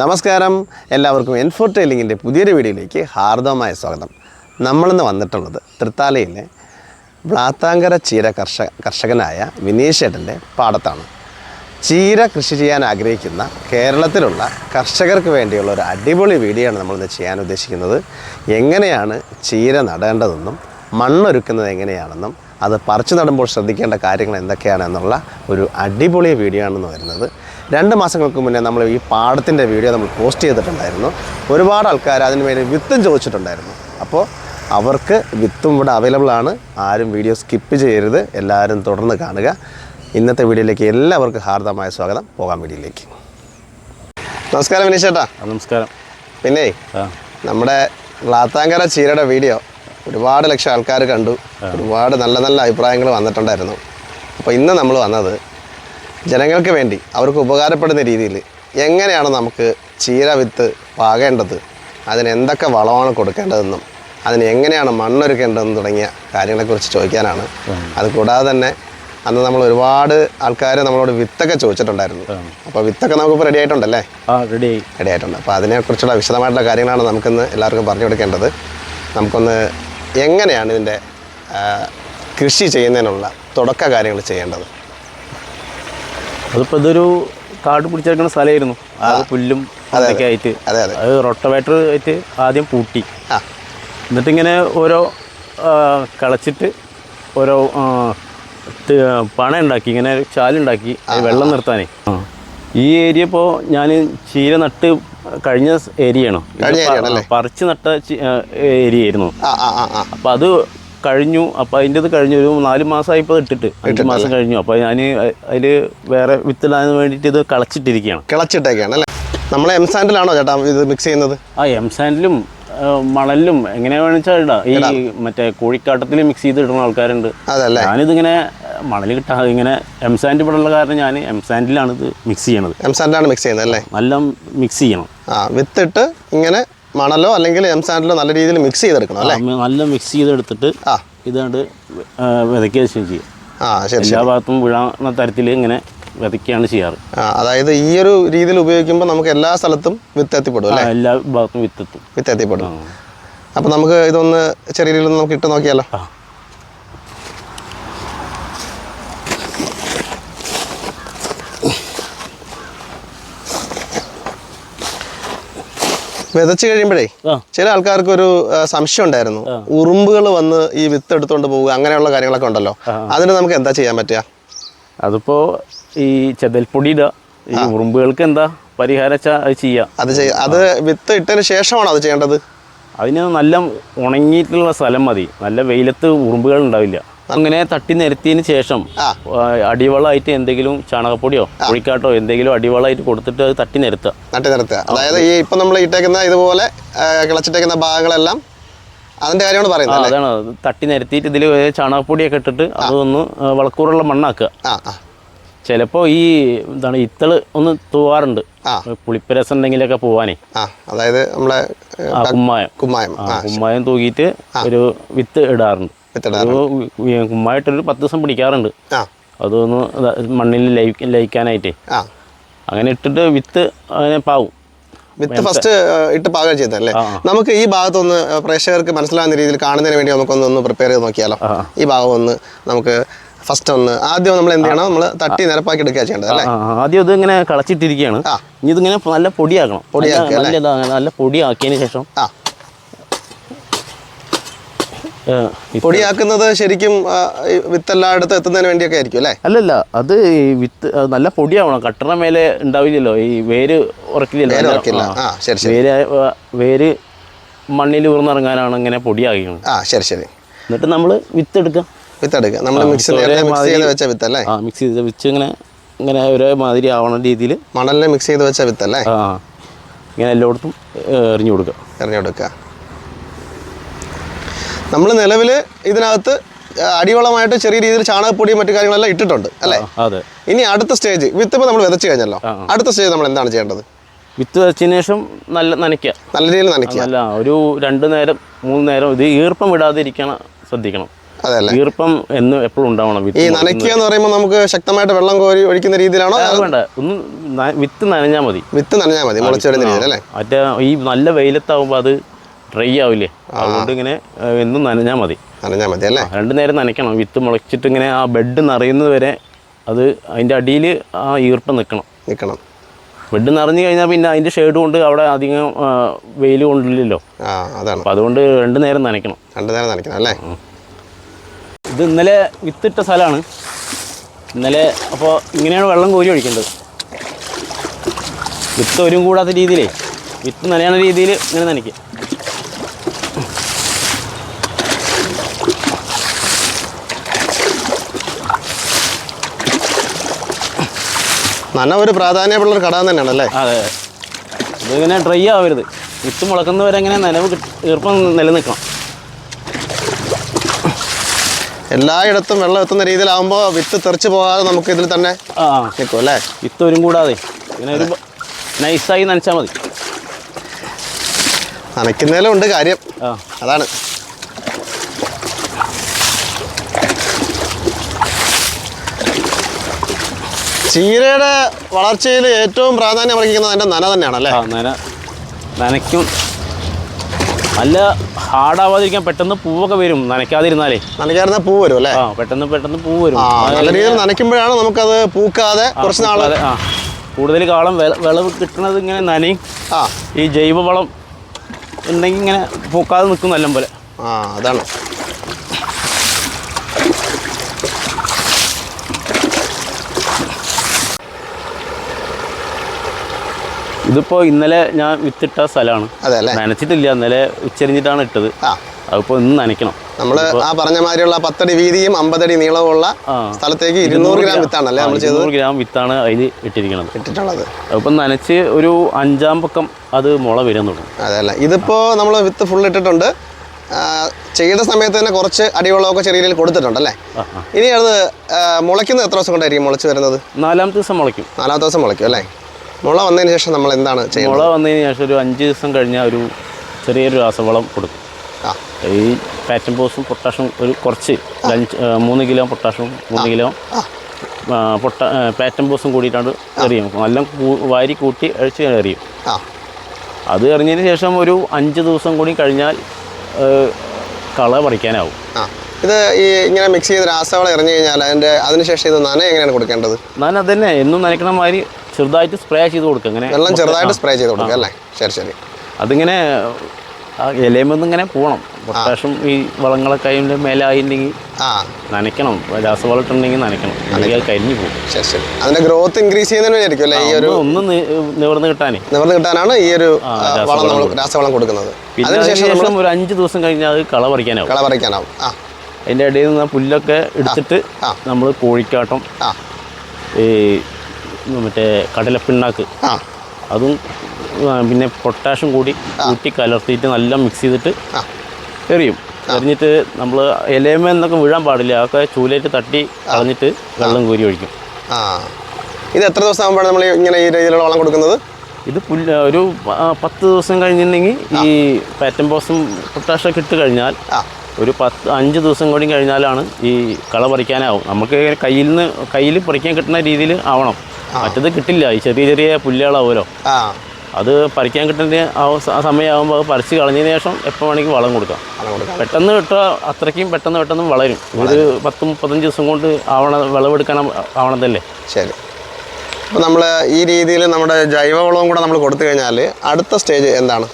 നമസ്കാരം. എല്ലാവർക്കും എൻഫോർട്ടൈലിങ്ങിന്റെ പുതിയൊരു വീഡിയോയിലേക്ക് ഹാർദവമായ സ്വാഗതം. നമ്മളിന്ന് വന്നിട്ടുള്ളത് തൃത്താലയിലെ വ്ളാത്താങ്കര ചീര കർഷക കർഷകനായ വിനീഷ് ചേട്ടന്റെ പാടത്താണ്. ചീര കൃഷി ചെയ്യാൻ ആഗ്രഹിക്കുന്ന കേരളത്തിലുള്ള കർഷകർക്ക് വേണ്ടിയുള്ള ഒരു അടിപൊളി വീഡിയോ ആണ് നമ്മളിന്ന് ചെയ്യാൻ ഉദ്ദേശിക്കുന്നത്. എങ്ങനെയാണ് ചീര നടേണ്ടതെന്നും മണ്ണൊരുക്കുന്നത് എങ്ങനെയാണെന്നും അത് പറിച്ചു നടുമ്പോൾ ശ്രദ്ധിക്കേണ്ട കാര്യങ്ങൾ എന്തൊക്കെയാണെന്നുള്ള ഒരു അടിപൊളി വീഡിയോ ആണെന്ന് വരുന്നത്. രണ്ട് മാസങ്ങൾക്ക് മുന്നേ നമ്മൾ ഈ പാടത്തിന്റെ വീഡിയോ നമ്മൾ പോസ്റ്റ് ചെയ്തിട്ടുണ്ടായിരുന്നു. ഒരുപാട് ആൾക്കാർ അതിന് വേണ്ടി വിത്തും ചോദിച്ചിട്ടുണ്ടായിരുന്നു. അപ്പോൾ അവർക്ക് വിത്തും ഇവിടെ അവൈലബിൾ ആണ്. ആരും വീഡിയോ സ്കിപ്പ് ചെയ്യരുത്. എല്ലാവരും തുടർന്ന് കാണുക. ഇന്നത്തെ വീഡിയോയിലേക്ക് എല്ലാവർക്കും ഹാർദമായ സ്വാഗതം. പോകാൻ വീഡിയോയിലേക്ക്. നമസ്കാരം വിനീഷ് ചേട്ടാ നമസ്കാരം. പിന്നെ നമ്മുടെ ലാത്താങ്കര ചീരയുടെ വീഡിയോ ഒരുപാട് ലക്ഷം ആൾക്കാർ കണ്ടു. ഒരുപാട് നല്ല നല്ല അഭിപ്രായങ്ങൾ വന്നിട്ടുണ്ടായിരുന്നു. അപ്പോൾ ഇന്ന് നമ്മൾ വന്നത് ജനങ്ങൾക്ക് വേണ്ടി അവർക്ക് ഉപകാരപ്പെടുന്ന രീതിയിൽ എങ്ങനെയാണ് നമുക്ക് ചീര വിത്ത് പാകേണ്ടത്? അതിന് എന്തൊക്കെ വളമാണ് കൊടുക്കേണ്ടതെന്നും അതിന് എങ്ങനെയാണ് മണ്ണൊരുക്കേണ്ടതെന്ന് തുടങ്ങിയ കാര്യങ്ങളെക്കുറിച്ച് ചോദിക്കാനാണ്. അത് കൂടാതെ തന്നെ അന്ന് നമ്മൾ ഒരുപാട് ആൾക്കാർ നമ്മളോട് വിത്തൊക്കെ ചോദിച്ചിട്ടുണ്ടായിരുന്നു. അപ്പോൾ വിത്തൊക്കെ നമുക്ക് റെഡി ആയിട്ടുണ്ടല്ലേ? ആ റെഡി ആയിട്ടുണ്ട്. അപ്പോൾ അതിനെക്കുറിച്ചുള്ള വിശദമായിട്ടുള്ള കാര്യങ്ങളാണ് നമുക്കിന്ന് എല്ലാവർക്കും പറഞ്ഞു കൊടുക്കേണ്ടത്. നമുക്കൊന്ന് എങ്ങനെയാണ് ഇതിന്റെ കൃഷി ചെയ്യുന്നതിനുള്ള തുടക്ക കാര്യങ്ങൾ ചെയ്യേണ്ടത്? അതിപ്പോൾ ഇതൊരു കാട് പിടിച്ചെടുക്കുന്ന സ്ഥലമായിരുന്നു. ആ. പുല്ലും അതൊക്കെ ആയിട്ട്. അതെ റൊട്ടവേറ്റർ ആയിട്ട് ആദ്യം പൂട്ടി. എന്നിട്ട് എന്നിട്ടിങ്ങനെ ഓരോ കളച്ചിട്ട് ഓരോ പണ ഉണ്ടാക്കി ഇങ്ങനെ ചാലുണ്ടാക്കി വെള്ളം നിർത്താനേ. ഈ ഏരിയ ഇപ്പോ ഞാൻ ചീര നട്ട് കഴിഞ്ഞ ഏരിയ ആണോ? പറിച്ച് നട്ട ഏരിയ ആയിരുന്നു അപ്പം അത് കഴിഞ്ഞു. അപ്പം അതിന്റെ ഇത് കഴിഞ്ഞു ഒരു നാല് മാസമായി ഇപ്പോൾ ഇട്ടിട്ട്. അഞ്ച് മാസം കഴിഞ്ഞു. അപ്പോൾ ഞാൻ അതിൽ വേറെ വിത്തിടാൻ വേണ്ടിയിട്ട് ഇത് കളച്ചിട്ടിരിക്കുകയാണ് കിളച്ചിട്ടേക്കാണ് അല്ലേ? നമ്മൾ എം സാൻഡിലാണോ ചേട്ടാ ഇത് മിക്സ് ചെയ്യുന്നത്? ആ എം സാൻഡിലും മണലിലും എങ്ങനെ വേണിച്ചാൽ ഇടാം. ഈ മറ്റേ കോഴിക്കാട്ടത്തിൽ മിക്സ് ചെയ്ത് ഇടുന്ന ആൾക്കാരുണ്ട്. അതല്ലേ? ഞാനിതിങ്ങനെ മണൽ കിട്ടാ ഇങ്ങനെ എം സാൻഡ് ഇവിടെ ഉള്ള കാരണം ഞാൻ എം സാൻഡിലാണ് ഇത് മിക്സ് ചെയ്യണത്. എം സാൻഡിലാണ് മിക്സ് ചെയ്യുന്നത് അല്ലേ? നല്ല മിക്സ് ചെയ്യണം. ആ വിത്തിട്ട് ഇങ്ങനെ മണലോ അല്ലെങ്കിൽ എം സാൻഡിലോ നല്ല രീതിയിൽ മിക്സ് ചെയ്തെടുക്കണം അല്ലേ? നല്ല മിക്സ് ചെയ്തെടുത്തിട്ട് ആ. ഇതാണ്ട് വിതയ്ക്കുക ചെയ്യും ആ ശരി എല്ലാ ഭാഗത്തും വീഴാവുന്ന തരത്തിൽ ഇങ്ങനെ വിതയ്ക്കുകയാണ് ചെയ്യാറ്. ആ അതായത് ഈ ഒരു രീതിയിൽ ഉപയോഗിക്കുമ്പോൾ നമുക്ക് എല്ലാ സ്ഥലത്തും വിത്ത് എത്തിപ്പെടും ആ, അല്ലേ? എല്ലാ ഭാഗത്തും വിത്തെത്തും വിത്ത് എത്തിപ്പെടും. അപ്പോൾ നമുക്ക് ഇതൊന്ന് ചെറിയ രീതിയിൽ നമുക്ക് ഇട്ട് നോക്കിയാലോ? വിതച്ച് കഴിയുമ്പോഴേ ചില ആൾക്കാർക്ക് ഒരു സംശയം ഉണ്ടായിരുന്നു. ഉറുമ്പുകൾ വന്ന് ഈ വിത്ത് എടുത്തുകൊണ്ട് പോവുക അങ്ങനെയുള്ള കാര്യങ്ങളൊക്കെ ഉണ്ടല്ലോ. അതിന് നമുക്ക് എന്താ ചെയ്യാൻ പറ്റുക? അതിപ്പോ ഈ ചെതൽപ്പൊടി ഈ ഉറുമ്പുകൾക്ക് എന്താ പരിഹാരം ചെയ്യാം. അത് ചെയ്യ. അത് വിത്ത് ഇട്ടതിന് ശേഷമാണ് അത് ചെയ്യേണ്ടത്? അതിന് നല്ല ഉണങ്ങിയിട്ടുള്ള സ്ഥലം മതി. നല്ല വെയിലത്ത് ഉറുമ്പുകൾ ഉണ്ടാവില്ല. അങ്ങനെ തട്ടി നിരത്തിയതിന് ശേഷം അടിവളമായിട്ട് എന്തെങ്കിലും ചാണകപ്പൊടിയോ കോഴിക്കാട്ടോ എന്തെങ്കിലും അടിവളമായിട്ട് കൊടുത്തിട്ട് അത് തട്ടി നിരത്തുക. തട്ടി നിരത്തുക. അതായത് ഈ ഇപ്പം നമ്മൾ ഇട്ടേക്കുന്ന ഇതുപോലെ കിളച്ചിട്ടേക്കുന്ന ഭാഗങ്ങളെല്ലാം അതിന്റെ കാര്യമാണ് പറയുന്നത് അതാണ്. തട്ടി നിരത്തിയിട്ട് ഇതിൽ ചാണകപ്പൊടിയൊക്കെ ഇട്ടിട്ട് അതൊന്ന് വളക്കൂറുള്ള മണ്ണാക്കുക. ചിലപ്പോൾ ഈ എന്താണ് ഇത്തൾ ഒന്ന് തൂവാറുണ്ട്. പുളിപ്പരസം ഉണ്ടെങ്കിലൊക്കെ പോവാനേ. അതായത് നമ്മളെ കുമ്മായം. കുമ്മായം. കുമ്മായം തൂക്കിയിട്ട് ഒരു വിത്ത് ഇടാറുണ്ട്. കുമ്മായിട്ടൊരു പത്ത് ദിവസം പിടിക്കാറുണ്ട്. അതൊന്ന് മണ്ണിൽ ലയിക്ക ലയിക്കാനായിട്ടേ. ആ. അങ്ങനെ ഇട്ടിട്ട് വിത്ത് അങ്ങനെ പാവും വിത്ത് ഫസ്റ്റ് ഇട്ട് പാകം ചെയ്തല്ലേ നമുക്ക് ഈ ഭാഗത്തൊന്ന് പ്രേക്ഷകർക്ക് മനസ്സിലാകുന്ന രീതിയിൽ കാണുന്നതിന് വേണ്ടി നമുക്കൊന്ന് ഒന്ന് പ്രിപ്പയർ ചെയ്ത് നോക്കിയാലോ? ഈ ഭാഗം ഒന്ന് നമുക്ക് ഫസ്റ്റ് ഒന്ന് ആദ്യം നമ്മൾ എന്ത് ചെയ്യണം? നമ്മൾ തട്ടി നിരപ്പാക്കി എടുക്കുക ചെയ്യേണ്ടത് അല്ലേ? ആദ്യം ഇത് ഇങ്ങനെ കളച്ചിട്ടിരിക്കുകയാണ്. ഇനി ഇതിങ്ങനെ നല്ല പൊടിയാക്കണം. പൊടിയാക്കുക നല്ല- പൊടിയാക്കിയതിന് ശേഷം പൊടിയാക്കുന്നത് ശരിക്കും വിത്തെല്ലായിടത്തും എത്തുന്നതിന് വേണ്ടിയൊക്കെ ആയിരിക്കും അല്ലേ? അല്ലല്ല അത് ഈ വിത്ത് നല്ല പൊടിയാവണം. കട്ടറ മേലെ ഉണ്ടാവില്ലല്ലോ. ഈ വേര് ഉറക്കില്ലല്ലോ. വേര്. വേര് മണ്ണിൽ ഊർന്നിറങ്ങാനാണ് ഇങ്ങനെ പൊടിയാക്കിക്കണം ആ ശരി ശരി. എന്നിട്ട് നമ്മൾ വിത്ത് എടുക്കുക വിത്തെടുക്കുക നമ്മൾ മിക്സ് ചെയ്ത് വെച്ച വിത്തല്ലേ? ആ മിക്സ് ചെയ്ത് വെച്ച് ഇങ്ങനെ ഇങ്ങനെ ഒരേ മാതിരി ആവണ രീതിയിൽ മണലിൽ മിക്സ് ചെയ്ത് വെച്ച വിത്തല്ലേ? ആ ഇങ്ങനെ എല്ലായിടത്തും എറിഞ്ഞു കൊടുക്കുക എറിഞ്ഞു കൊടുക്കുക നമ്മൾ നിലവിൽ ഇതിനകത്ത് അടിവളമായിട്ട് ചെറിയ രീതിയിൽ ചാണകപ്പൊടിയും മറ്റു കാര്യങ്ങളെല്ലാം ഇട്ടിട്ടുണ്ട് അല്ലേ? അതെ. ഇനി അടുത്ത സ്റ്റേജ് വിത്ത് ഇപ്പോൾ നമ്മൾ വിതച്ച് കഴിഞ്ഞല്ലോ. അടുത്ത സ്റ്റേജ് നമ്മൾ എന്താണ് ചെയ്യേണ്ടത്? വിത്ത് വെച്ചതിന് ശേഷം നല്ല നനയ്ക്കുക. നല്ല രീതിയിൽ നനയ്ക്കുക. അല്ല ഒരു രണ്ട് നേരം മൂന്ന് നേരം ഇത് ഈർപ്പം വിടാതിരിക്കണം ശ്രദ്ധിക്കണം. ഈർപ്പം എന്ന് എപ്പോഴും ഉണ്ടാവണം വിത്ത് ഈ നനയ്ക്കുക എന്ന് പറയുമ്പോൾ നമുക്ക് ശക്തമായിട്ട് വെള്ളം കോരി ഒഴിക്കുന്ന രീതിയിലാണോ? വേണ്ട. ഒന്ന് വിത്ത് നനഞ്ഞാൽ മതി. വിത്ത് നനഞ്ഞാൽ മതി മുളച്ചു വരുന്ന രീതിയിൽ അല്ലേ? മറ്റേ ഈ നല്ല വെയിലത്താവുമ്പോൾ അത് ഡ്രൈ ആവില്ലേ അതുകൊണ്ട് ഇങ്ങനെ എന്നും നനഞ്ഞാൽ മതി. നനഞ്ഞാൽ മതി അല്ലേ? രണ്ടു നേരം നനയ്ക്കണം. വിത്ത് മുളച്ചിട്ട് ഇങ്ങനെ ആ ബെഡ് നിറയുന്നത് വരെ അത് അതിന്റെ അടിയിൽ ആ ഈർപ്പം നിൽക്കണം. നിൽക്കണം. ബെഡ് നിറഞ്ഞു കഴിഞ്ഞാൽ പിന്നെ അതിന്റെ ഷെയ്ഡ് കൊണ്ട് അവിടെ അധികം വെയിൽ കൊണ്ടില്ലല്ലോ. അതാണ്. അപ്പം അതുകൊണ്ട് രണ്ടു നേരം നനയ്ക്കണം. രണ്ടു നേരം നനയ്ക്കണം അല്ലേ? ഇത് ഇന്നലെ വിത്തിട്ട സ്ഥലമാണ്. ഇന്നലെ അപ്പോൾ ഇങ്ങനെയാണ് വെള്ളം കോരി ഒഴിക്കേണ്ടത്. വിത്ത് ഒരു കൂടാത്ത രീതിയിലേ. വിത്ത് നനയണ രീതിയിൽ ഇങ്ങനെ നനയ്ക്കുക നന ഒരു പ്രാധാന്യമുള്ള ഘടകം തന്നെയാണ് അല്ലേ? അതെ. ഇതിങ്ങനെ ഡ്രൈ ആവരുത്. വിത്ത് മുളക്കുന്നവരെ ഇങ്ങനെ നനവ് ഈർപ്പം നിലനിൽക്കണം. എല്ലായിടത്തും വെള്ളം എത്തുന്ന രീതിയിലാവുമ്പോൾ വിത്ത് തെറിച്ച് പോകാതെ നമുക്ക് ഇതിൽ തന്നെ ആ. നിൽക്കും അല്ലേ? വിത്ത് ഒരു കൂടാതെ. ഇങ്ങനെ ഒരു നൈസായി നനച്ചാൽ മതി. നനയ്ക്കുന്നതിലും ഉണ്ട് കാര്യം. അതാണ്. ചീരയുടെ വളർച്ചയിൽ ഏറ്റവും പ്രാധാന്യം അർഹിക്കുന്നത് അതിന്റെ നന തന്നെയാണ് അല്ലേ? നന. നനയ്ക്കും. നല്ല ഹാർഡാവാതിരിക്കാൻ പെട്ടെന്ന് പൂവൊക്കെ വരും. നനയ്ക്കാതിരുന്നാലേ. നനയ്ക്കാതിരുന്ന പൂ വരും അല്ലേ? ആ പെട്ടെന്ന് പെട്ടെന്ന് പൂ വരും. നല്ല രീതിയിൽ നനയ്ക്കുമ്പോഴാണ് നമുക്കത് പൂക്കാതെ കുറച്ച് നാൾ ആ. കൂടുതൽ കാലം വിളവ് കിട്ടുന്നത് ഇങ്ങനെ നനയും. ആ. ഈ ജൈവവളം ഉണ്ടെങ്കിൽ ഇങ്ങനെ പൂക്കാതെ നിൽക്കും നല്ല പോലെ. ആ അതാണ്. ഇതിപ്പോൾ ഇന്നലെ ഞാൻ വിത്തിട്ട സ്ഥലമാണ്. നനച്ചിട്ടില്ല. ഇന്നലെ ഉച്ചരിഞ്ഞിട്ടാണ് ഇട്ടത്. ആ. അതിപ്പോൾ ഇന്ന് നനയ്ക്കണം. നമ്മൾ ആ പറഞ്ഞ മാതിരിയുള്ള പത്തടി വീതിയും അമ്പതടി നീളമുള്ള ഉള്ള സ്ഥലത്തേക്ക് ഇരുന്നൂറ് ഗ്രാം വിത്താണല്ലേ നമ്മൾ ഇരുന്നൂറ് ഗ്രാം വിത്താണ് അതിൽ ഇട്ടിരിക്കുന്നത് ഇട്ടിട്ടുള്ളത്. അതിപ്പം നനച്ച് ഒരു അഞ്ചാം പക്കം അത് മുള വരാൻ തുടങ്ങും. അതെ അല്ലേ? ഇതിപ്പോൾ നമ്മൾ വിത്ത് ഫുൾ ഇട്ടിട്ടുണ്ട്. ചെയ്ത സമയത്ത് തന്നെ കുറച്ച് അടിവെള്ളമൊക്കെ ചെറിയ രീതിയിൽ കൊടുത്തിട്ടുണ്ടല്ലേ ഇനി അത് മുളയ്ക്കുന്നത് എത്ര ദിവസം കൊണ്ടായിരിക്കും മുളച്ച് വരുന്നത്? നാലാമത്തെ ദിവസം മുളയ്ക്കും. നാലാമത്തെ ദിവസം മുളയ്ക്കും അല്ലേ? മുള വന്നതിന് ശേഷം നമ്മൾ എന്താണ് ചെയ്യുന്നത്? മുള വന്നതിന് ശേഷം ഒരു അഞ്ച് ദിവസം കഴിഞ്ഞ ഒരു ചെറിയൊരു രാസവളം കൊടുക്കും. ആ. ഈ പാറ്റൻ പോസും പൊട്ടാഷും ഒരു കുറച്ച് അഞ്ച് മൂന്ന് കിലോ പൊട്ടാഷും മൂന്ന് കിലോ പൊട്ട പാറ്റൻ പോസും കൂടിയിട്ടാണ് എറിയും. നല്ല വാരി കൂട്ടി അഴിച്ച് എറിയും. അത് എറിഞ്ഞതിന് ശേഷം ഒരു അഞ്ച് ദിവസം കൂടി കഴിഞ്ഞാൽ കള പറിക്കാനാവും. ഇത് ഈ ഇങ്ങനെ മിക്സ് ചെയ്ത് രാസവളം എറിഞ്ഞു കഴിഞ്ഞാൽ അതിന്റെ അതിനുശേഷം ഇത് നന എങ്ങനെയാണ് കൊടുക്കേണ്ടത്? നന അതന്നെ എന്നും നനയ്ക്കണ മാതിരി ചെറുതായിട്ട് സ്പ്രേ ചെയ്ത് കൊടുക്കുക അങ്ങനെ വെള്ളം ചെറുതായിട്ട് സ്പ്രേ ചെയ്ത് കൊടുക്കുക അല്ലേ? ശരി ശരി. അതിങ്ങനെ ആ ഇലയുമെന്ന് ഇങ്ങനെ പോകണം പൊട്ടാഷും ഈ വളങ്ങളൊക്കെ അതിന്റെ ആ. നനയ്ക്കണം. രാസവളം ഇട്ടുണ്ടെങ്കിൽ നനയ്ക്കണം. അല്ലെങ്കിൽ അത് കരിഞ്ഞു പോകും. ശരി ശരി. ഗ്രോത്ത് ഇൻക്രീസ് ചെയ്യുന്നതിന് വേണ്ടിയിരിക്കും അല്ലേ? ഈ ഒരു ഒന്ന് നിവർന്ന് കിട്ടാനേ. നിവർന്ന് കിട്ടാനാണ് ഈ ഒരു വളം നമ്മൾ രാസവളം കൊടുക്കുന്നത്. പിന്നെ അതിനുശേഷം ഒരു അഞ്ച് ദിവസം കഴിഞ്ഞാൽ അത് കള പറിക്കാനാവും. കള പറിക്കാനാവും. ആ. അതിന്റെ ഇടയിൽ നിന്ന് പുല്ലൊക്കെ എടുത്തിട്ട് നമ്മൾ കോഴിക്കാട്ടം ഈ മറ്റേ കടലപ്പിണ്ണാക്ക്. അതും പിന്നെ പൊട്ടാഷും കൂടി കൂട്ടി കലർത്തിയിട്ട് നല്ല മിക്സ് ചെയ്തിട്ട് എറിയും. എറിഞ്ഞിട്ട് നമ്മൾ ഇലയമ എന്നൊക്കെ വീഴാൻ പാടില്ല. അതൊക്കെ ചൂലേറ്റ് തട്ടി കളഞ്ഞിട്ട് വെള്ളം കോരി ഒഴിക്കും. ഇത് എത്ര ദിവസം ആകുമ്പോഴാണ് നമ്മൾ ഇങ്ങനെ ഈ രീതിയിലുള്ള വളം കൊടുക്കുന്നത്? ഇത് പുല്ല് ഒരു പത്ത് ദിവസം കഴിഞ്ഞിട്ടുണ്ടെങ്കിൽ ഈ പാറ്റംബോസും പൊട്ടാഷൊക്കെ ഇട്ട് കഴിഞ്ഞാൽ ഒരു പത്ത് അഞ്ച് ദിവസം കൂടി കഴിഞ്ഞാലാണ് ഈ കള പറിക്കാനാവും. നമുക്ക് കയ്യിൽ നിന്ന് കയ്യിൽ പറിക്കാൻ കിട്ടുന്ന രീതിയിൽ ആവണം. മറ്റത് കിട്ടില്ല. ഈ ചെറിയ ചെറിയ പുല്ലുകളാവുമല്ലോ. അത് പറിക്കാൻ കിട്ടുന്ന ആ സമയമാകുമ്പോൾ അത് പറിച്ച് കളഞ്ഞതിന് ശേഷം എപ്പോൾ വേണമെങ്കിൽ വളം കൊടുക്കാം. വളം കൊടുക്കാം. പെട്ടെന്ന് കിട്ടുക അത്രയ്ക്കും പെട്ടെന്ന് പെട്ടെന്ന് വളരും. ഒരു പത്ത് മുപ്പത്തഞ്ച് ദിവസം കൊണ്ട് ആവണ വിളവെടുക്കാൻ ആവണതല്ലേ? ശരി. അപ്പോൾ നമ്മൾ ഈ രീതിയിൽ നമ്മുടെ ജൈവവളവും കൂടെ നമ്മൾ കൊടുത്തു കഴിഞ്ഞാൽ അടുത്ത സ്റ്റേജ് എന്താണ്?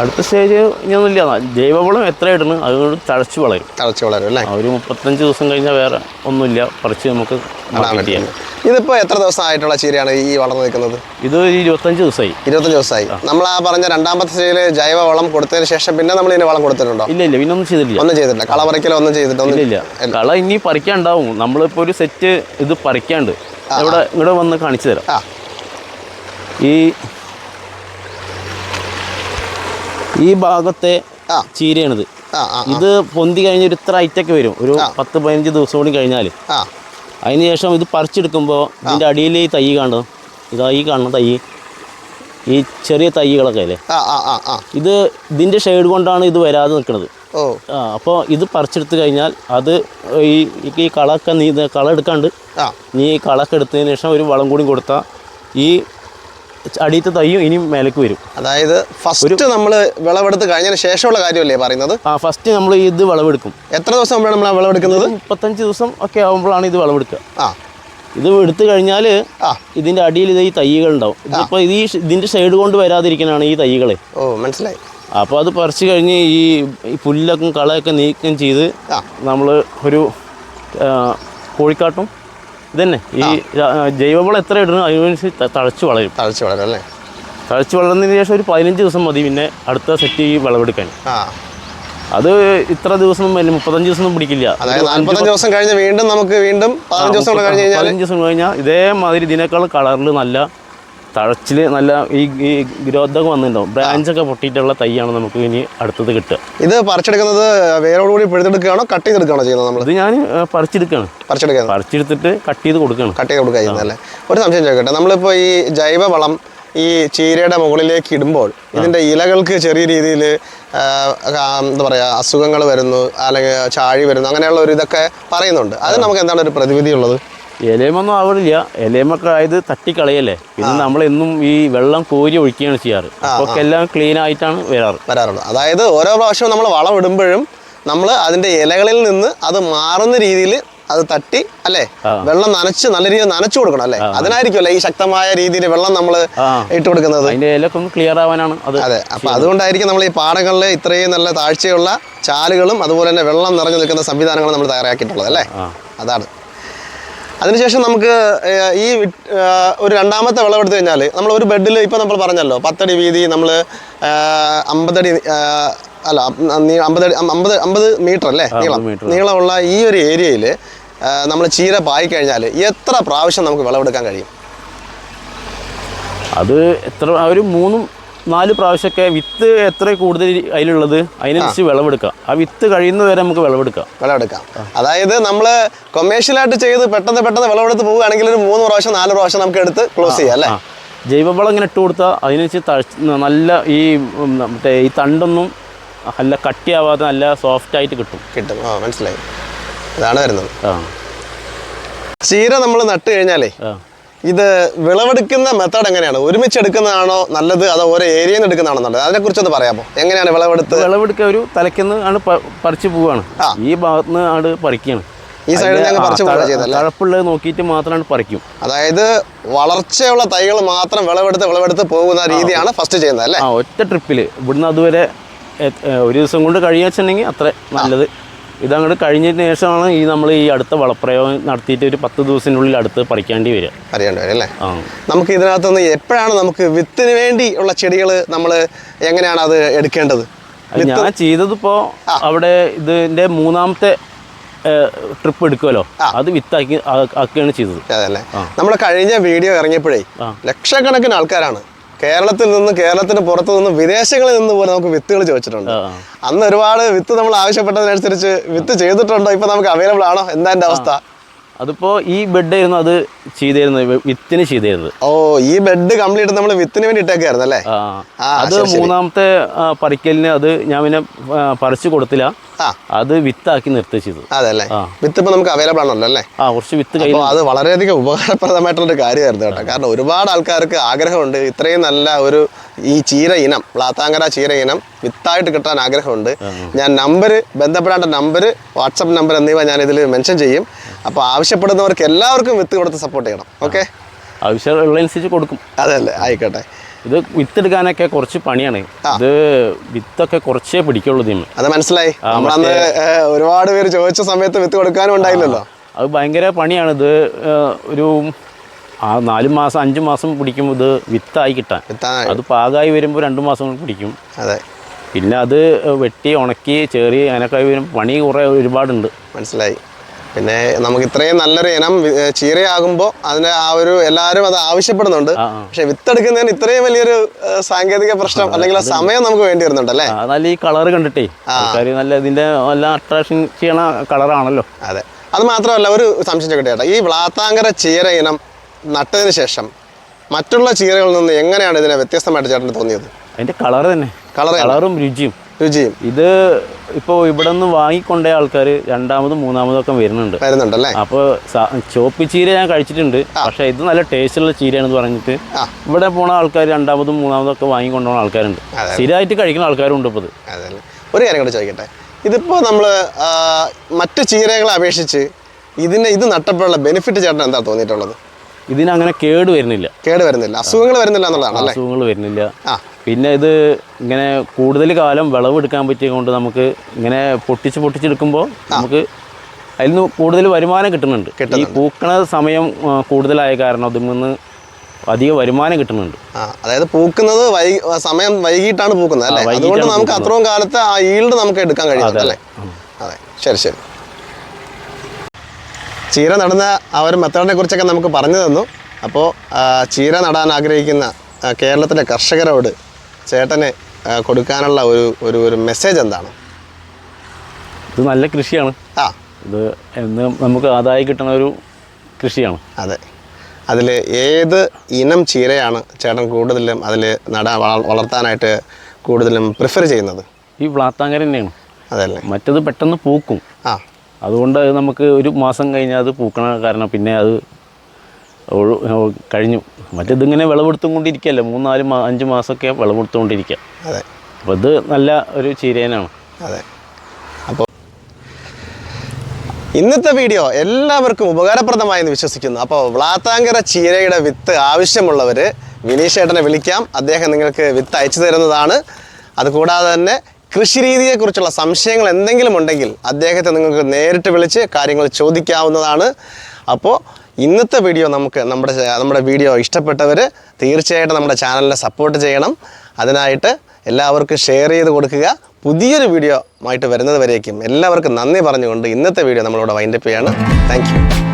അടുത്ത സ്റ്റേജ് ഇനിയൊന്നുമില്ല. ജൈവവളം എത്ര ഇടണം? അതുകൊണ്ട് തഴച്ചു വളരും തഴച്ചു വളരും അല്ലേ? ഒരു മുപ്പത്തഞ്ച് ദിവസം കഴിഞ്ഞാൽ വേറെ ഒന്നുമില്ല. പറിച്ച് നമുക്ക് ചെയ്യാം. ഇതിപ്പോൾ എത്ര ദിവസം ആയിട്ടുള്ള ചീരയാണ് ഈ വളർന്നു നിൽക്കുന്നത്? ഇത് ഇരുപത്തഞ്ച് ദിവസമായി ഇരുപത്തഞ്ച് ദിവസമായി. നമ്മൾ ആ പറഞ്ഞ രണ്ടാമത്തെ സ്റ്റേജിൽ ജൈവ വളം കൊടുത്തതിന് ശേഷം പിന്നെ നമ്മൾ ഇതിന് വളം കൊടുത്തിട്ടുണ്ടോ? ഇല്ല ഇല്ല. പിന്നെ ഒന്നും ചെയ്തിട്ടില്ല. ഒന്നും ചെയ്തിട്ടില്ല. കള പറിക്കലോ ഒന്നും ചെയ്തിട്ടൊന്നും ഇല്ല കള ഇനി പറിക്കാണ്ടാവും. നമ്മളിപ്പോൾ ഒരു സെറ്റ് ഇത് പറിക്കാണ്ട് ഇവിടെ ഇവിടെ വന്ന് കാണിച്ചു തരാം. ഈ ഈ ഭാഗത്തെ ചീരയാണിത്. ഇത് പൊന്തി കഴിഞ്ഞ ഒരു ഇത്ര ഐറ്റൊക്കെ വരും. ഒരു പത്ത് പതിനഞ്ച് ദിവസം കൂടി കഴിഞ്ഞാൽ ആ. അതിന് ശേഷം ഇത് പറിച്ചെടുക്കുമ്പോൾ ഇതിന്റെ അടിയിൽ ഈ തൈ കാണുന്നത്. ഇതാ ഈ കാണുന്ന തൈ. ഈ ചെറിയ തൈകളൊക്കെ അല്ലേ? ഇത് ഇതിന്റെ ഷെയ്ഡ് കൊണ്ടാണ് ഇത് വരാതെ നിൽക്കുന്നത് ആ അപ്പോൾ ഇത് പറിച്ചെടുത്ത് കഴിഞ്ഞാൽ അത് ഈ ഈ കളമൊക്കെ നീ കളം എടുക്കാണ്ട് നീ ഈ കളമൊക്കെ എടുത്തതിന് ശേഷം ഒരു വളം കൂടി കൊടുത്താൽ ഈ അടിയത്തെ തയ്യും ഇനി മേലേക്ക് വരും. അതായത് ഫസ്റ്റ് നമ്മൾ വിളവെടുത്ത് കഴിഞ്ഞതിന് ശേഷമുള്ള കാര്യമല്ലേ പറയുന്നത്? ആ ഫസ്റ്റ് നമ്മൾ ഇത് വിളവെടുക്കും. എത്ര ദിവസം മുമ്പാണ് നമ്മൾ വിളവെടുക്കുന്നത്? മുപ്പത്തഞ്ച് ദിവസം ഒക്കെ ആകുമ്പോഴാണ് ഇത് വിളവെടുക്കുക. ആ. ഇത് എടുത്തു കഴിഞ്ഞാൽ ആ. ഇതിന്റെ അടിയിൽ ഇത് ഈ തൈകൾ ഉണ്ടാവും ഇതിപ്പോൾ ഇത് ഈ ഇതിന്റെ സൈഡ് കൊണ്ട് വരാതിരിക്കാനാണ് ഈ തൈകളെ. ഓ മനസ്സിലായി. അപ്പോൾ അത് പറിച്ച് കഴിഞ്ഞ് ഈ പുല്ലൊക്കെ കളയൊക്കെ നീക്കം ചെയ്ത് നമ്മൾ ഒരു കോഴിക്കാട്ടും ഇതന്നെ. ഈ ജൈവവളം എത്ര ഇടുന്നു അതിനനുസരിച്ച് തഴച്ചു വളരും. തഴച്ചു വളരും അല്ലേ? തഴച്ച് വളർന്നതിന് ശേഷം ഒരു പതിനഞ്ച് ദിവസം മതി പിന്നെ അടുത്ത സെറ്റ് ഈ വിളവെടുക്കാൻ. അത് ഇത്ര ദിവസം മുപ്പത്തഞ്ച് ദിവസം ഒന്നും പിടിക്കില്ല. നാല്പത്തഞ്ച് ദിവസം കഴിഞ്ഞ് വീണ്ടും നമുക്ക് വീണ്ടും പതിനഞ്ച് ദിവസം കഴിഞ്ഞ് കഴിഞ്ഞാൽ പതിനഞ്ച് ദിവസം കഴിഞ്ഞാൽ ഇതേമാതിരി ഇതിനേക്കാൾ കളറിൽ നല്ല തഴച്ചിൽ നല്ല ഈ ഈ ഗ്രോത്തൊക്കെ വന്നിട്ടുണ്ടാവും. ബ്രാഞ്ചൊക്കെ പൊട്ടിയിട്ടുള്ള തൈയാണ് നമുക്ക് ഇനി അടുത്തത് കിട്ടുക. ഇത് പറിച്ചെടുക്കുന്നത് വേരോടുകൂടി പിഴുതെടുക്കുകയാണോ കട്ട് ചെയ്തെടുക്കുകയാണോ ചെയ്യുന്നത് നമ്മൾ ഇത് ഞാൻ പറിച്ചെടുക്കുകയാണ് പറിച്ചെടുക്കുക പറിച്ചെടുത്തിട്ട് കട്ട് ചെയ്ത് കൊടുക്കുകയാണ് കട്ട് ചെയ്ത് കൊടുക്കുക ഒരു സംശയം ചോദിക്കട്ടെ നമ്മളിപ്പോൾ ഈ ജൈവവളം ഈ ചീരയുടെ മുകളിലേക്ക് ഇടുമ്പോൾ ഇതിന്റെ ഇലകൾക്ക് ചെറിയ രീതിയിൽ എന്താ പറയുക അസുഖങ്ങൾ വരുന്നു അല്ലെങ്കിൽ ചാഴി വരുന്നു അങ്ങനെയുള്ള ഒരു ഇതൊക്കെ പറയുന്നുണ്ട്. അത് നമുക്ക് എന്താണ് ഒരു പ്രതിവിധി ഉള്ളത്? ഇലയമൊന്നും ആവണില്ല. ഇലയമൊക്കെ ആയത് തട്ടിക്കളയല്ലേ? പിന്നെ നമ്മൾ എന്നും ഈ വെള്ളം കോരി ഒഴിക്കുകയാണ് ചെയ്യാറ്. അപ്പോൾ എല്ലാം ക്ലീൻ ആയിട്ടാണ് വരാറ്. വരാറുള്ളത് അതായത് ഓരോ പ്രാവശ്യവും നമ്മൾ വളം ഇടുമ്പോഴും നമ്മൾ അതിന്റെ ഇലകളിൽ നിന്ന് അത് മാറുന്ന രീതിയിൽ അത് തട്ടി അല്ലേ? വെള്ളം നനച്ച് നല്ല രീതിയിൽ നനച്ചു കൊടുക്കണം അല്ലേ? അതിനായിരിക്കുമല്ലേ ഈ ശക്തമായ രീതിയിൽ വെള്ളം നമ്മൾ ഇട്ട് കൊടുക്കുന്നത്? ക്ലിയർ ആവാനാണ് അതെ അപ്പൊ അതുകൊണ്ടായിരിക്കും നമ്മൾ ഈ പാടങ്ങളിൽ ഇത്രയും നല്ല താഴ്ചയുള്ള ചാലുകളും അതുപോലെ തന്നെ വെള്ളം നിറഞ്ഞു നിൽക്കുന്ന സംവിധാനങ്ങളും നമ്മൾ തയ്യാറാക്കിയിട്ടുള്ളത് അല്ലേ? അതാണ്. അതിനുശേഷം നമുക്ക് ഈ ഒരു രണ്ടാമത്തെ വിളവെടുത്ത് കഴിഞ്ഞാൽ നമ്മൾ ഒരു ബെഡിൽ ഇപ്പോൾ നമ്മൾ പറഞ്ഞല്ലോ പത്തടി വീതി നമ്മൾ അമ്പതടി അല്ല അമ്പതടി അമ്പത് അമ്പത് മീറ്റർ അല്ലേ? നീളം. നീളമുള്ള ഈ ഒരു ഏരിയയിൽ നമ്മൾ ചീര പായി കഴിഞ്ഞാൽ എത്ര പ്രാവശ്യം നമുക്ക് വിളവെടുക്കാൻ കഴിയും? അത് എത്ര ഒരു മൂന്നും നാല് പ്രാവശ്യമൊക്കെ വിത്ത് എത്ര കൂടുതൽ അതിലുള്ളത്? അതിനനുസരിച്ച് വിളവെടുക്കാം. ആ വിത്ത് കഴിയുന്നവരെ നമുക്ക് വിളവെടുക്കാം. വിളവെടുക്കാം. അതായത് നമ്മൾ കൊമേഴ്ഷ്യലായിട്ട് ചെയ്ത് പെട്ടെന്ന് പെട്ടെന്ന് വിളവെടുത്ത് പോവുകയാണെങ്കിൽ ഒരു മൂന്ന് പ്രാവശ്യം നാല് പ്രാവശ്യം നമുക്ക് എടുത്ത് ക്ലോസ് ചെയ്യാം അല്ലേ? ജൈവവളം ഇങ്ങനെ ഇട്ട് കൊടുത്താൽ അതിനനുസരിച്ച് നല്ല ഈ മറ്റേ ഈ തണ്ടൊന്നും നല്ല കട്ടിയാവാതെ നല്ല സോഫ്റ്റ് ആയിട്ട് കിട്ടും. കിട്ടും. ആ മനസ്സിലായി. അതാണ് വരുന്നത്. ആ. ചീര നമ്മൾ നട്ട് കഴിഞ്ഞാലേ ഇത് വിളവെടുക്കുന്ന മെത്തേഡ് എങ്ങനെയാണ്? ഒരുമിച്ച് എടുക്കുന്നതാണോ നല്ലത്? അതോ ഓരോ ഏരിയയിൽ നിന്ന് എടുക്കുന്നതാണോ നല്ലത്? അതിനെക്കുറിച്ചൊന്ന് പറയാമോ? എങ്ങനെയാണ് വിളവെടുത്ത്? വിളവെടുക്കുക ഒരു തലയ്ക്കുന്ന് ആണ് പറിച്ചു പോവാണ്. ഈ ഭാഗത്ത് നിന്ന് ആണ് പറിക്കുകയാണ് ഈ സൈഡിൽ നിന്ന് പറിച്ചു? തഴപ്പുള്ളത് നോക്കിയിട്ട് മാത്രമാണ് പറിക്കും. അതായത് വളർച്ചയുള്ള തൈകൾ മാത്രം വിളവെടുത്ത് വിളവെടുത്ത് പോകുന്ന രീതിയാണ് ഫസ്റ്റ് ചെയ്യുന്നത് അല്ലേ? ഒറ്റ ട്രിപ്പിൽ ഇവിടുന്ന് അതുവരെ ഒരു ദിവസം കൊണ്ട് കഴിയാച്ചിട്ടുണ്ടെങ്കിൽ അത്ര നല്ലത്. ഇതങ്ങോട്ട് കഴിഞ്ഞതിന് ശേഷമാണ് ഈ നമ്മൾ ഈ അടുത്ത വളപ്രയോഗം നടത്തിയിട്ട് ഒരു പത്ത് ദിവസത്തിനുള്ളിൽ അടുത്ത് പറിക്കേണ്ടി വരിക. അറിയേണ്ടി വരും അല്ലേ? നമുക്ക് ഇതിനകത്തുനിന്ന് എപ്പോഴാണ് നമുക്ക് വിത്തിന് വേണ്ടി ഉള്ള ചെടികൾ നമ്മൾ എങ്ങനെയാണ് അത് എടുക്കേണ്ടത്? ഞാൻ ചെയ്തതിപ്പോൾ അവിടെ ഇതിന്റെ മൂന്നാമത്തെ ട്രിപ്പ് എടുക്കുമല്ലോ അത് വിത്താക്കി ആക്കുകയാണ് ചെയ്തത്. അതല്ലേ നമ്മുടെ കഴിഞ്ഞ വീഡിയോ ഇറങ്ങിയപ്പോഴേ. ലക്ഷക്കണക്കിന് ആൾക്കാരാണ് കേരളത്തിൽ നിന്ന് കേരളത്തിന് പുറത്തു നിന്ന് വിദേശങ്ങളിൽ നിന്ന് പോലും നമുക്ക് വിത്തുകൾ ചോദിച്ചിട്ടുണ്ട്. അന്ന് ഒരുപാട് വിത്ത് നമ്മൾ ആവശ്യപ്പെട്ടതിനനുസരിച്ച് വിത്ത് ചെയ്തിട്ടുണ്ടോ. ഇപ്പൊ നമുക്ക് അവൈലബിൾ ആണോ? എന്താ അവസ്ഥ? അതിപ്പോൾ ഈ ബെഡ് ആയിരുന്നു അത് ചെയ്തിരുന്നത് വിത്തിന് ചെയ്തിരുന്നത്. ഓ ഈ ബെഡ് കംപ്ലീറ്റ് നമ്മൾ വിത്തിന് വേണ്ടി ഇട്ടേക്കായിരുന്നു അല്ലേ? അത്. മൂന്നാമത്തെ പറിക്കലിന് അത് ഞാൻ പിന്നെ പറിച്ചു കൊടുത്തില്ല. അത് വിത്താക്കി നിർത്തി ചെയ്തത് അതല്ലേ വിത്ത് ഇപ്പൊ നമുക്ക് അവൈലബിൾ ആണല്ലോ അല്ലേ? ആ കുറച്ച് വിത്ത് കയ്യിൽ അപ്പോൾ അത് വളരെയധികം ഉപകാരപ്രദമായിട്ടുള്ള ഒരു കാര്യമായിരുന്നു കേട്ടോ. കാരണം ഒരുപാട് ആൾക്കാർക്ക് ആഗ്രഹമുണ്ട് ഇത്രയും നല്ല ഒരു ഈ ചീര ഇനം പ്ലാത്താങ്കര ചീര ഇനം വിത്തായിട്ട് കിട്ടാൻ ആഗ്രഹമുണ്ട്. ഞാൻ നമ്പർ ബന്ധപ്പെടേണ്ട നമ്പർ വാട്സപ്പ് നമ്പർ എന്നിവ ഞാൻ ഇതിൽ മെൻഷൻ ചെയ്യും. അപ്പോൾ ആവശ്യപ്പെടുന്നവർക്ക് എല്ലാവർക്കും വിത്ത് കൊടുത്ത് സപ്പോർട്ട് ചെയ്യണം. ഓക്കെ ആവശ്യമുള്ളതനുസരിച്ച് കൊടുക്കും. അതല്ലേ ആയിക്കോട്ടെ. ഇത് വിത്തെടുക്കാനൊക്കെ കുറച്ച് പണിയാണ്. ഇത് വിത്തൊക്കെ കുറച്ചേ പിടിക്കുള്ളൂ ഇതിന്. അത് മനസ്സിലായി. നമ്മളന്ന് ഒരുപാട് പേര് ചോദിച്ച സമയത്ത് വിത്ത് കൊടുക്കാനും ഉണ്ടായില്ലല്ലോ. അത് ഭയങ്കര പണിയാണ്. ഇത് ഒരു ആ നാല് മാസം അഞ്ച് മാസം പിടിക്കും ഇത് വിത്തായി കിട്ടാൻ. അത് പാകമായി വരുമ്പോൾ രണ്ട് മാസം പിടിക്കും. അതെ. പിന്നെ അത് വെട്ടി ഉണക്കി ചേറി അതിനൊക്കെ വരും പണി കുറേ ഒരുപാടുണ്ട്. മനസ്സിലായി. പിന്നെ നമുക്ക് ഇത്രയും നല്ലൊരു ഇനം ചീരയാകുമ്പോൾ അതിന് ആ ഒരു എല്ലാവരും അത് ആവശ്യപ്പെടുന്നുണ്ട്. പക്ഷെ വിത്തെടുക്കുന്നതിന് ഇത്രയും വലിയൊരു സാങ്കേതിക പ്രശ്നം അല്ലെങ്കിൽ ആ സമയം നമുക്ക് വേണ്ടി വരുന്നുണ്ട് അല്ലേ അതല്ല ഈ കളർ കണ്ടിട്ടേ. ആൾക്കാർ നല്ല ഇതിന്റെ നല്ല അട്രാക്ഷൻ ചെയ്യണ കളറാണല്ലോ. അതെ. അത് മാത്രമല്ല ഒരു സംശയം ചോദിക്കട്ടെ ഈ വ്ളാത്താങ്കര ചീര ഇനം നട്ടതിന് ശേഷം മറ്റുള്ള ചീരകളിൽ നിന്ന് എങ്ങനെയാണ് ഇതിനെ വ്യത്യസ്തമായിട്ട് ചേട്ടന് തോന്നിയത്? അതിന്റെ കളർ തന്നെ. കളർ കളറും രുചിയും. രുചിയും. ഇത് ഇപ്പോൾ ഇവിടെ നിന്ന് വാങ്ങിക്കൊണ്ട ആൾക്കാർ രണ്ടാമതും മൂന്നാമതും ഒക്കെ വരുന്നുണ്ട്. വരുന്നുണ്ടല്ലേ? അപ്പോൾ ചോപ്പ് ചീര ഞാൻ കഴിച്ചിട്ടുണ്ട്. പക്ഷേ ഇത് നല്ല ടേസ്റ്റുള്ള ചീരയാണെന്ന് പറഞ്ഞിട്ട് ഇവിടെ പോണ ആൾക്കാർ രണ്ടാമതും മൂന്നാമതും ഒക്കെ വാങ്ങിക്കൊണ്ടുപോകുന്ന ആൾക്കാരുണ്ട്. സ്ഥിരമായിട്ട് കഴിക്കുന്ന ആൾക്കാരും ഉണ്ട് ഇപ്പോൾ ഇത് ഒരു കാര്യം കൂടെ ചോദിക്കട്ടെ. ഇതിപ്പോൾ നമ്മൾ മറ്റു ചീരകളെ അപേക്ഷിച്ച് ഇതിനെ ഇത് നട്ടപ്പോഴുള്ള ബെനിഫിറ്റ് ചേട്ടൻ എന്താ തോന്നിയിട്ടുള്ളത്? ഇതിനങ്ങനെ കേട് വരുന്നില്ല. കേട് വരുന്നില്ല. അസുഖങ്ങൾ വരുന്നില്ല എന്നുള്ളതാണ് അസുഖങ്ങൾ വരുന്നില്ല. പിന്നെ ഇത് ഇങ്ങനെ കൂടുതൽ കാലം വിളവെടുക്കാൻ പറ്റിയ കൊണ്ട് നമുക്ക് ഇങ്ങനെ പൊട്ടിച്ച് പൊട്ടിച്ചെടുക്കുമ്പോൾ നമുക്ക് അതിൽ നിന്ന് കൂടുതൽ വരുമാനം കിട്ടുന്നുണ്ട്. ഈ പൂക്കണ സമയം കൂടുതലായ കാരണം അതിൽ നിന്ന് അധിക വരുമാനം കിട്ടുന്നുണ്ട്. അതായത് പൂക്കുന്നത് വൈകി സമയം വൈകിട്ടാണ് പൂക്കുന്നത് അല്ലേ? അതുകൊണ്ട് നമുക്ക് അത്രയും കാലത്ത് ആ ഈൽഡ് നമുക്ക് എടുക്കാൻ കഴിയും അല്ലേ? അതെ. ശരി ശരി. ചീര നടുന്ന ആ ഒരു മെത്തേഡിനെ കുറിച്ചൊക്കെ നമുക്ക് പറഞ്ഞു തന്നു. അപ്പോൾ ചീര നടാൻ ആഗ്രഹിക്കുന്ന കേരളത്തിലെ കർഷകരോട് ചേട്ടന് കൊടുക്കാനുള്ള ഒരു ഒരു ഒരു മെസ്സേജ് എന്താണ്? ഇത് നല്ല കൃഷിയാണ്. ആ. ഇത് എന്ന് നമുക്ക് ആദായം കിട്ടുന്ന ഒരു കൃഷിയാണ്. അതെ. അതിൽ ഏത് ഇനം ചീരയാണ് ചേട്ടൻ കൂടുതലും അതിൽ നടാൻ വളർത്താനായിട്ട് കൂടുതലും പ്രിഫർ ചെയ്യുന്നത്? ഈ വ്ളാത്താങ്കര തന്നെയാണ്. അതല്ലേ. മറ്റത് പെട്ടെന്ന് പൂക്കും. ആ. അതുകൊണ്ട് അത് നമുക്ക് ഒരു മാസം കഴിഞ്ഞാൽ അത് പൂക്കണ കാരണം പിന്നെ അത് കഴിഞ്ഞു. മറ്റേതിങ്ങനെ വിളവെടുത്തുകൊണ്ടിരിക്കുകയല്ലേ മൂന്നാൽ മാ അഞ്ച് മാസമൊക്കെ വിളവെടുത്തുകൊണ്ടിരിക്കുക അതെ. അപ്പോൾ ഇത് നല്ല ഒരു ചീരേനാണ്. അതെ. അപ്പോൾ ഇന്നത്തെ വീഡിയോ എല്ലാവർക്കും ഉപകാരപ്രദമായെന്ന് വിശ്വസിക്കുന്നു. അപ്പോൾ വ്ളാത്താങ്കര ചീരയുടെ വിത്ത് ആവശ്യമുള്ളവർ വിനീഷേട്ടനെ വിളിക്കാം. അദ്ദേഹം നിങ്ങൾക്ക് വിത്ത് അയച്ചു തരുന്നതാണ്. അതുകൂടാതെ തന്നെ കൃഷി രീതിയെക്കുറിച്ചുള്ള സംശയങ്ങൾ എന്തെങ്കിലും ഉണ്ടെങ്കിൽ അദ്ദേഹത്തെ നിങ്ങൾക്ക് നേരിട്ട് വിളിച്ച് കാര്യങ്ങൾ ചോദിക്കാവുന്നതാണ്. അപ്പോൾ ഇന്നത്തെ വീഡിയോ നമുക്ക് നമ്മുടെ നമ്മുടെ വീഡിയോ ഇഷ്ടപ്പെട്ടവർ തീർച്ചയായിട്ടും നമ്മുടെ ചാനലിനെ സപ്പോർട്ട് ചെയ്യണം. അതിനായിട്ട് എല്ലാവർക്കും ഷെയർ ചെയ്ത് കൊടുക്കുക. പുതിയൊരു വീഡിയോ ആയിട്ട് വരുന്നത് വരേക്കും. എല്ലാവർക്കും നന്ദി പറഞ്ഞുകൊണ്ട് ഇന്നത്തെ വീഡിയോ നമ്മളിവിടെ വൈൻഡപ്പ് ചെയ്യാണ്. താങ്ക്